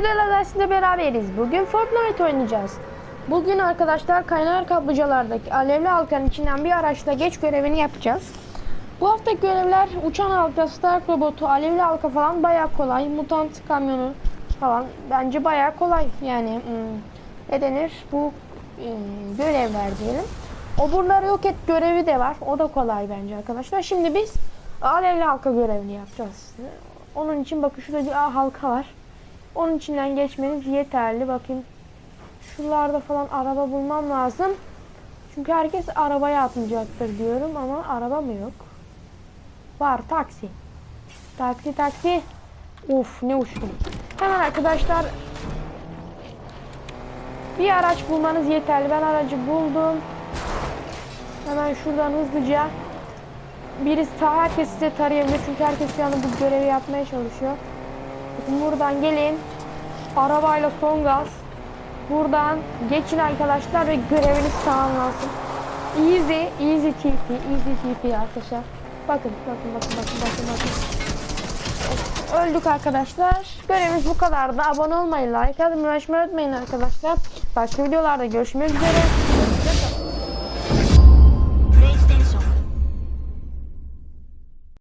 Ödel Adası'nda beraberiz. Bugün Fortnite oynayacağız. Bugün arkadaşlar kaynar kaplıcalardaki alevli halkanın içinden bir araçla geç görevini yapacağız. Bu hafta görevler uçan halka, Stark robotu, alevli halka falan baya kolay. Mutant kamyonu falan bence baya kolay. Yani hmm, ne denir bu hmm, görevler diyelim. Oburları yok et görevi de var. O da kolay bence arkadaşlar. Şimdi biz alevli halka görevini yapacağız. Onun için bakın şurada bir halka var. Onun içinden geçmeniz yeterli. Bakayım şuralarda falan araba bulmam lazım. Çünkü herkes arabaya atılacaktır diyorum ama araba mı yok? Var taksi. Taksi taksi. Uf ne uçtum. Hemen arkadaşlar bir araç bulmanız yeterli. Ben aracı buldum. Hemen şuradan hızlıca birisi herkes size tarayabilir çünkü herkes yani bu görevi yapmaya çalışıyor. Bakın buradan gelin. Arabayla son gaz. Buradan geçin arkadaşlar ve göreviniz tamamlansın. Easy, easy TP, easy TP arkadaşlar. Bakın, bakın, bakın, bakın, bakın, bakın. Öldük arkadaşlar. Görevimiz bu kadardı. Abone olmayı, like atmayı, unutmayın arkadaşlar. Başka videolarda görüşmek üzere.